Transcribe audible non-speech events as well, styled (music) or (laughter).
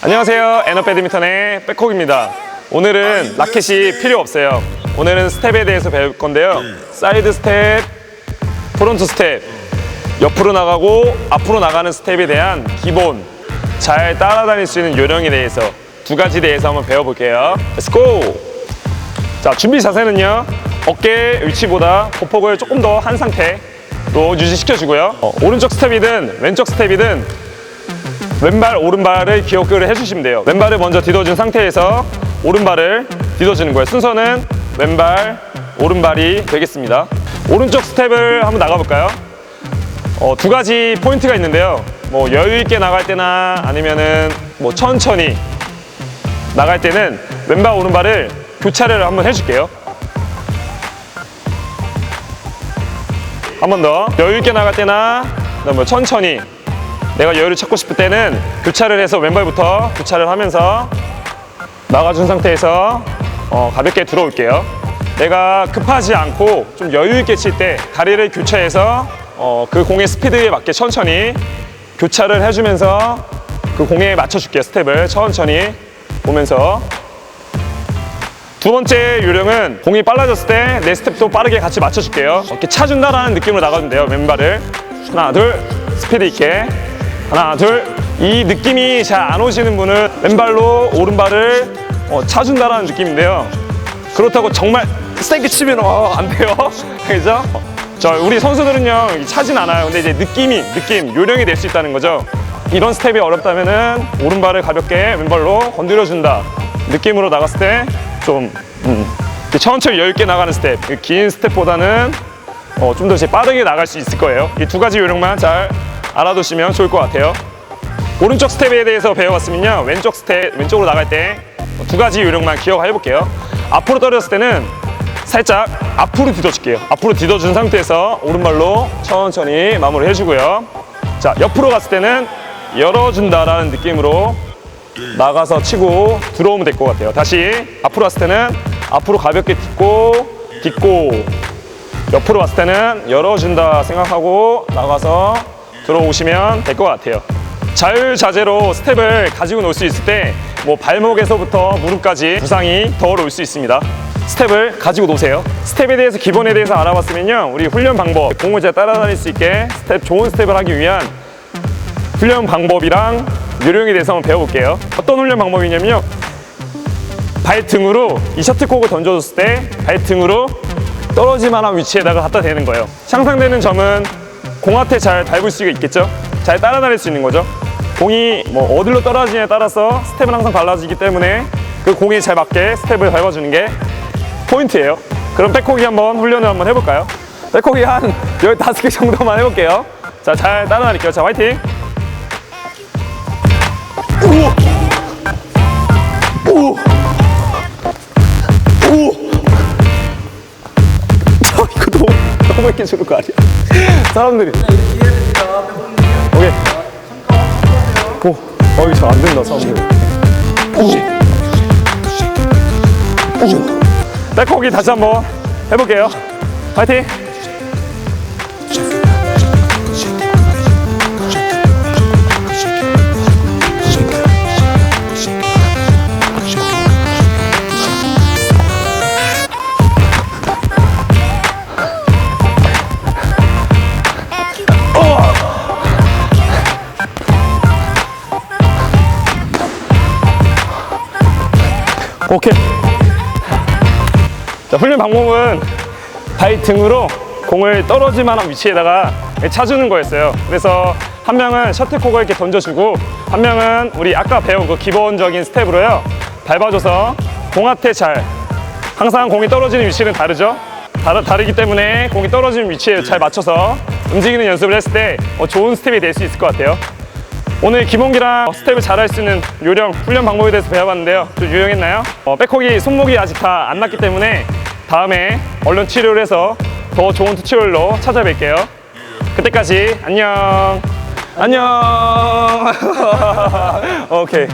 안녕하세요. 에너 배드민턴의 백콕입니다. 오늘은 라켓이 필요 없어요. 오늘은 스텝에 대해서 배울 건데요. 사이드 스텝, 프론트 스텝, 옆으로 나가고 앞으로 나가는 스텝에 대한 기본, 잘 따라다닐 수 있는 요령에 대해서 두 가지 대해서 한번 배워볼게요. Let's go! 자, 준비 자세는요. 어깨 위치보다 보폭을 조금 더 한 상태로 유지시켜주고요. 어, 오른쪽 스텝이든 왼쪽 스텝이든 왼발 오른발을 기억을 해주시면 돼요. 왼발을 먼저 디뎌준 상태에서 오른발을 디뎌주는 거예요. 순서는 왼발 오른발이 되겠습니다. 오른쪽 스텝을 한번 나가볼까요? 어, 두 가지 포인트가 있는데요. 뭐 여유 있게 나갈 때나 아니면은 뭐 천천히 나갈 때는 왼발 오른발을 교차를 한번 해줄게요 한 번 더 여유 있게 나갈 때나 그다음에 뭐 천천히 내가 여유를 찾고 싶을 때는 교차를 해서 왼발부터 교차를 하면서 나가준 상태에서 어, 가볍게 들어올게요. 내가 급하지 않고 좀 여유 있게 칠 때 다리를 교차해서 어, 그 공의 스피드에 맞게 천천히 교차를 해주면서 그 공에 맞춰줄게요. 스텝을 천천히 보면서 두 번째 요령은 공이 빨라졌을 때 내 스텝도 빠르게 같이 맞춰줄게요. 이렇게 차준다라는 느낌으로 나가면 돼요. 왼발을 하나 둘 스피드 있게 하나 둘 이 느낌이 잘 안 오시는 분은 왼발로 오른발을 어, 차준다라는 느낌인데요. 그렇다고 정말 세게 치면 어, 안 돼요. (laughs) 그죠? 저 우리 선수들은요 차진 않아요. 근데 이제 느낌이 느낌 요령이 될 수 있다는 거죠. 이런 스텝이 어렵다면은 오른발을 가볍게 왼발로 건드려 준다 느낌으로 나갔을 때 좀 음, 천천히 여유 있게 나가는 스텝 그긴 스텝보다는 어, 좀더 빠르게 나갈 수 있을 거예요. 이 두 가지 요령만 잘 알아두시면 좋을 것 같아요. 오른쪽 스텝에 대해서 배워봤으면요. 왼쪽 스텝, 왼쪽으로 나갈 때 두 가지 요령만 기억해 볼게요. 앞으로 떨어졌을 때는 살짝 앞으로 뒤져줄게요. 앞으로 뒤져준 상태에서 오른발로 천천히 마무리 해주고요. 자, 옆으로 갔을 때는 열어준다라는 느낌으로 나가서 치고 들어오면 될 것 같아요. 다시 앞으로 왔을 때는 앞으로 가볍게 딛고 딛고 옆으로 왔을 때는 열어준다 생각하고 나가서 들어오시면 될 것 같아요. 자율자재로 스텝을 가지고 놀 수 있을 때 뭐 발목에서부터 무릎까지 부상이 더올수 있습니다. 스텝을 가지고 노세요. 스텝에 대해서 기본에 대해서 알아봤으면요. 우리 훈련 방법, 공을 잘 따라다닐 수 있게 스텝 좋은 스텝을 하기 위한 훈련 방법이랑 요령에 대해서 한번 배워볼게요. 어떤 훈련 방법이냐면요. 발등으로 이 셔틀콕을 던져줬을 때 발등으로 떨어질 만한 위치에다가 갖다 대는 거예요. 향상되는 점은 공한테 잘 밟을 수가 있겠죠? 잘 따라다닐 수 있는 거죠. 공이 뭐 어디로 떨어지냐에 따라서 스텝은 항상 달라지기 때문에 그 공에 잘 맞게 스텝을 밟아주는 게 포인트예요. 그럼 백호기 한번 훈련을 한번 해볼까요? 백호기 한 15개 정도만 해볼게요. 자, 잘 따라다닐게요. 자, 화이팅! 오! 오! 오! 아, 거 아니야? 사람들이. 오케이. 오, 어, 이거 잘안 된다, 사람들. 오. 오. 백호기 다시 한번 해볼게요. 파이팅! 오케이. 자, 훈련 방법은 발 등으로 공을 떨어질 만한 위치에다가 차주는 거였어요. 그래서 한 명은 셔틀콕을 이렇게 던져주고 한 명은 우리 아까 배운 그 기본적인 스텝으로요. 밟아줘서 공한테 잘 항상 공이 떨어지는 위치는 다르죠. 다르, 다르기 때문에 공이 떨어지는 위치에 잘 맞춰서 움직이는 연습을 했을 때 어, 좋은 스텝이 될 수 있을 것 같아요. 오늘 기본기랑 스텝을 잘할 수 있는 요령, 훈련 방법에 대해서 배워봤는데요. 좀 유용했나요? 어, 백호기 손목이 아직 다 안 났기 때문에 다음에 얼른 치료를 해서 더 좋은 튜토리얼로 찾아뵐게요. 그때까지 안녕. 안녕. (laughs) 오케이.